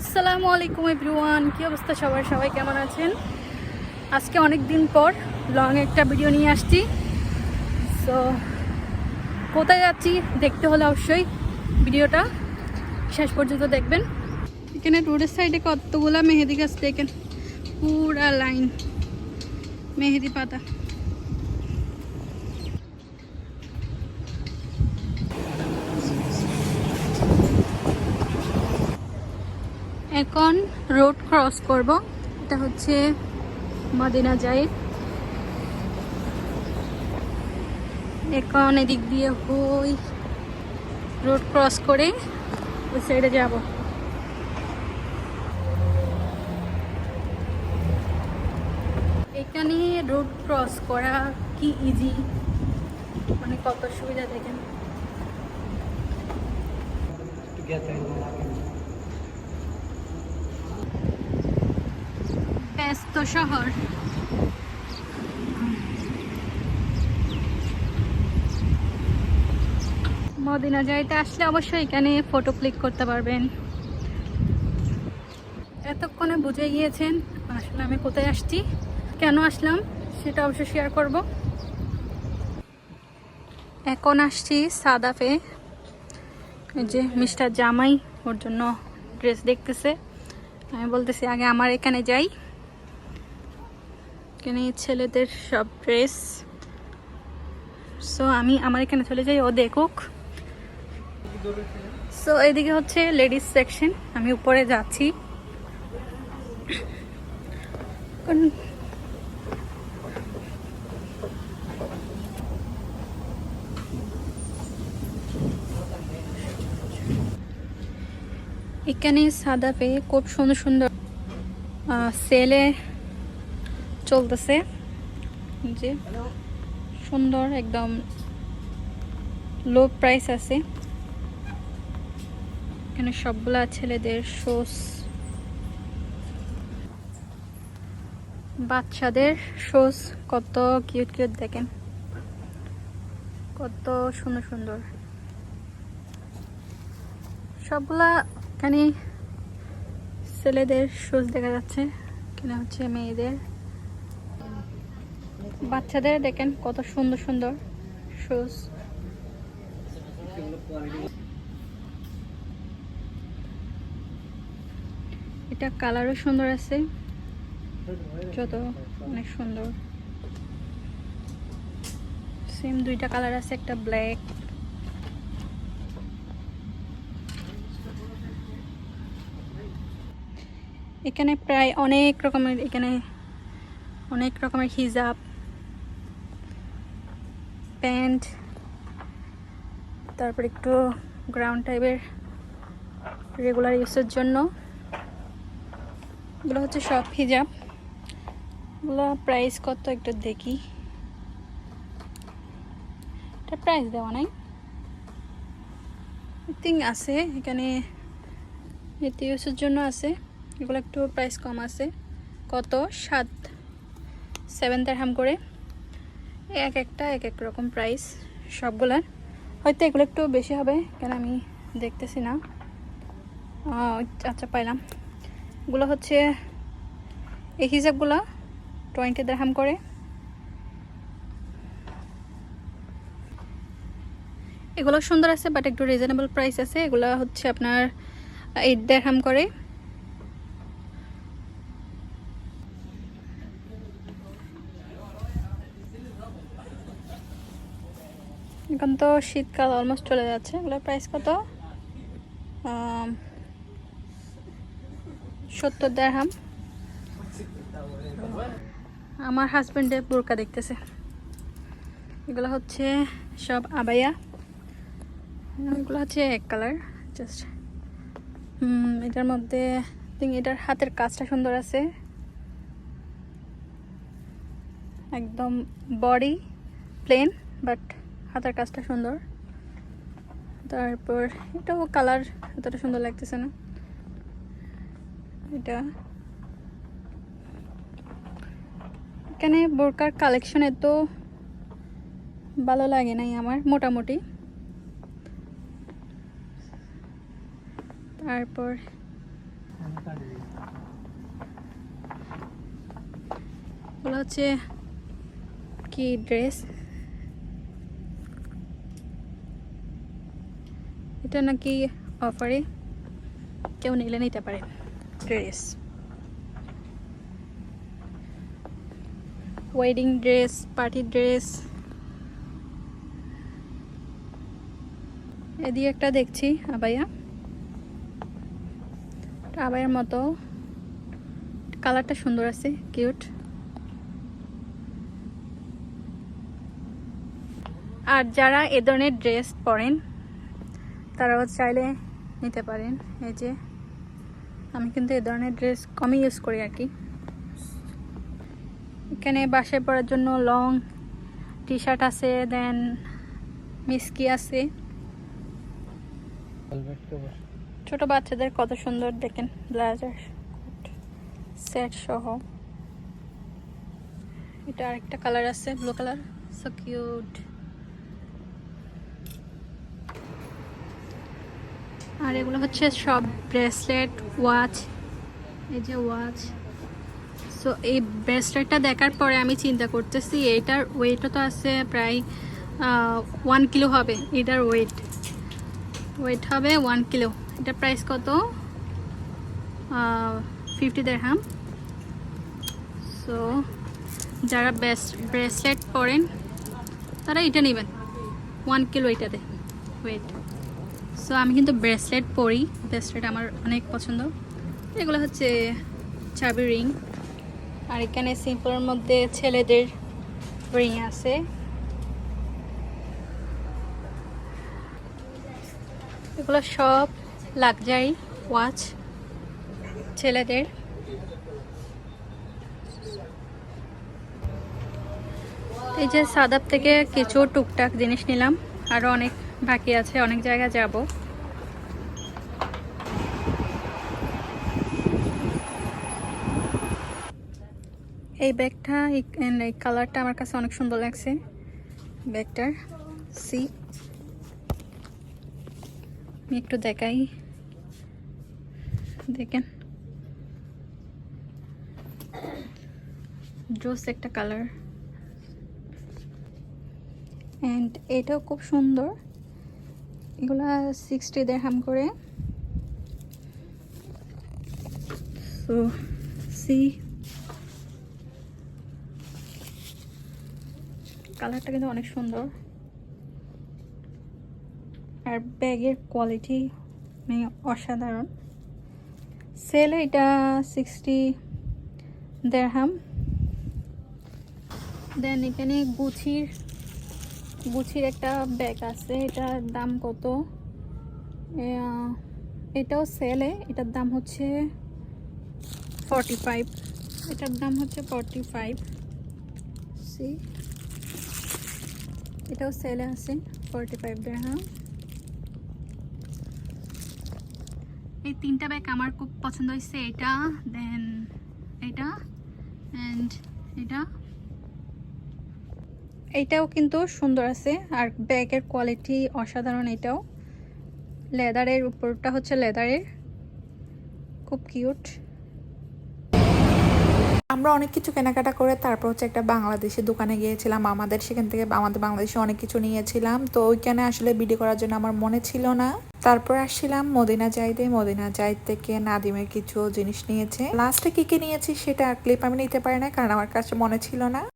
আসসালামু আলাইকুম এভরিওয়ান, কি অবস্থা সবার? সবাই কেমন আছেন? আজকে অনেক দিন পর লং একটা ভিডিও নিয়ে আসছি। সো কোথায় যাচ্ছি দেখতে হলে অবশ্যই ভিডিওটা শেষ পর্যন্ত দেখবেন। এখানে রোডের সাইডে কতগুলা মেহেদি গাছ দেখেন? পুরা লাইন মেহেদি পাতা। এখন রোড ক্রস করব। এটা হচ্ছে মদিনা যাই এখন এদিক দিয়ে হই রোড ক্রস করে ওই সাইডে যাব। এখানে রোড ক্রস করা কি ইজি মানে কত সুবিধা দেখেন। ব্যস্ত শহর। মদিনা যাইতে আসলে অবশ্যই এখানে ফটো ক্লিক করতে পারবেন। এতক্ষণে বুঝে গিয়েছেন আসলে আমি কোথায় আসছি, কেন আসলাম সেটা অবশ্যই শেয়ার করব। এখন আসছি সাদাফে। যে মিস্টার জামাই ওর জন্য ড্রেস দেখতেছে। আমি বলতেছি, আগে আমার এখানে যাই। এখানে ছেলেদের সব ড্রেস। সো আমি আমার এখানে চলে যাই, ও দেখুক। সো এদিকে হচ্ছে লেডিস সেকশন আমি উপরে যাচ্ছি। এখানে সাদা পেয়ে খুব সুন্দর সুন্দর সেলে চলতেছে। যে সুন্দর একদম লো প্রাইস আছে। এখানে সবগুলা ছেলেদের শোস বাচ্চাদের শোস কত কিউট কিউট দেখেন। কত সুন্দর সুন্দর। সবগুলা এখানে ছেলেদের শুজ দেখা যাচ্ছে। এখানে হচ্ছে মেয়েদের। বাচ্চাদের দেখেন কত সুন্দর সুন্দর শুজ এটা কালারও সুন্দর আছে। যত অনেক সুন্দর। সেম দুইটা কালার আছে, একটা ব্ল্যাক এখানে প্রায় অনেক রকমের, এখানে অনেক রকমের হিজাব। প্যান্ট তারপর একটু গ্রাউন্ড টাইপের রেগুলার ইউজের জন্য। এগুলো হচ্ছে সব হিজাব এগুলো প্রাইস কত একটু দেখি। এটা প্রাইস দেওয়া নাই। থিং আছে, এখানে এতে ইউজের জন্য আছে। এগুলো একটু প্রাইস কম আছে। কত? সাত। সেভেন হাম করে। এক একটা, এক এক রকম প্রাইস সবগুলার। হয়তো এগুলো একটু বেশি হবে কেন আমি দেখতেছি না। আচ্ছা পাইলাম। এগুলো হচ্ছে, এই হিসাবগুলো টোয়েন্টি দেড়হাম করে। এগুলো সুন্দর আছে বাট একটু রিজনেবল প্রাইস আছে। এগুলো হচ্ছে আপনার এইট দেড়হাম করে। এখন তো শীতকাল অলমোস্ট চলে যাচ্ছে। এগুলোর প্রাইস কত? সত্তর দেড়হাম আমার হাজব্যান্ডের বোরকা দেখতেছে। এগুলো হচ্ছে সব আবাইয়া এগুলো হচ্ছে এক কালার জাস্ট এটার মধ্যে এটার হাতের কাজটা সুন্দর আছে। একদম বডি প্লেন বাট হাতের কাজটা সুন্দর। তারপর এটাও কালার এতটা সুন্দর লাগতেছে না। এটা। এখানে বোরকার কালেকশন এত ভালো লাগে নাই আমার, মোটামুটি। তারপর হচ্ছে কি ড্রেস এটা নাকি অফারে কেউ নিলে নিতে পারে। Dress wedding dress party dress এদিকে একটা দেখছি আবাইয়া আবাইয়ের মতো। কালারটা সুন্দর আছে কিউট। আর যারা এ ধরনের ড্রেস পরেন তারাও চাইলে নিতে পারেন। এই যে, আমি কিন্তু এ ধরনের ড্রেস কমই ইউজ করি আর কি। এখানে বাসায় পরার জন্য লং টি শার্ট আছে দেন মিস্কি আছে। ছোট বাচ্চাদের কত সুন্দর দেখেন ব্লাজার সেট সহ। এটা আরেকটা কালার আছে ব্লু কালার সো কিউট আর এগুলো হচ্ছে সব ব্রেসলেট ওয়াচ এই যে ওয়াচ সো এই ব্রেসলেটটা দেখার পরে আমি চিন্তা করতেছি, এটার ওয়েটও তো আছে প্রায় ওয়ান কিলো হবে, এটার ওয়েট ওয়েট হবে ওয়ান কিলো এটার প্রাইস কত? ফিফটি দেড়হাম সো যারা বেস্ট ব্রেসলেট পরেন, তারা এটা নেবেন। ওয়ান কিলো এটাতে ওয়েট সো আমি কিন্তু ব্রেসলেট পরি। ব্রেসলেট আমার অনেক পছন্দ। এগুলো হচ্ছে চাবি রিং আর এখানে সিম্পলের মধ্যে ছেলেদের রিং আছে। এগুলো সব লাগজারি ওয়াচ ছেলেদের। এই যে সাদাব থেকে কিছু টুকটাক জিনিস নিলাম। আরও অনেক বাকি আছে, অনেক জায়গা যাব। এই ব্যাগটা, এই কালারটা আমার কাছে অনেক সুন্দর লাগছে, ব্যাগটার। সি আমি একটু দেখাই। দেখেন। জোস একটা কালার অ্যান্ড এটাও খুব সুন্দর। এগুলা সিক্সটি দেড়হাম করে। সো সি কালারটা কিন্তু অনেক সুন্দর। আর ব্যাগের কোয়ালিটি মানে অসাধারণ। সেলে এটা সিক্সটি দেড়হাম দেন এখানে গুছির গুছির একটা ব্যাগ আছে, এটার দাম কত? এটাও সেলে এটার দাম হচ্ছে ফর্টি ফাইভ এটার দাম হচ্ছে ফর্টি ফাইভ সি এটাও সেলে আছে ফর্টি ফাইভ দেড়হাম এই তিনটা ব্যাগ আমার খুব পছন্দ হয়েছে এটা দেন এটা অ্যান্ড এটা। এইটাও কিন্তু সুন্দর আছে। আর ব্যাগের কোয়ালিটি অসাধারণ এটাও। লেদারের উপরটা হচ্ছে লেদারের। খুব কিউট আমরা অনেক কিছু কেনাকাটা করে তারপর হচ্ছে একটা বাংলাদেশি দোকানে গিয়েছিলাম, আমাদের সেখান থেকে আমাদের বাংলাদেশে অনেক কিছু নিয়েছিলাম। তো ওইখানে আসলে ভিডিও করার জন্য আমার মনে ছিল না। তারপর আসছিলাম মদিনা যাইতে। মদিনা জাইদ থেকে নাদিমের কিছু জিনিস নিয়েছে। লাস্টে কি কি নিয়েছি সেটা ক্লিপ আমি নিতে পারি না কারণ আমার কাছে মনে ছিল না।